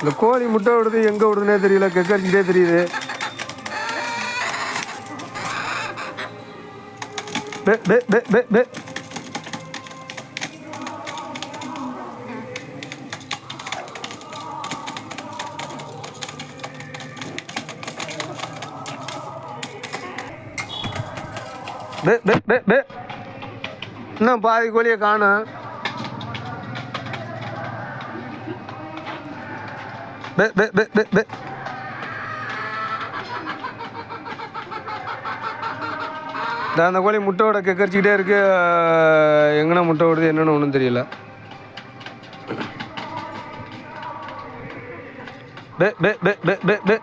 இந்த கோழி முட்டை விடுது எங்கே விடுதுனே தெரியல கக்கரிச்சுட்டே தெரியுது என்ன பாதி கோழியை காணும் பே பே பே பே பே அந்த கோழி முட்டையோட கக்கரிச்சிக்கிட்டே இருக்கு. எங்கன்னா முட்டை விடுது என்னென்னு ஒன்றும் தெரியல. பே பே பே பே பே பே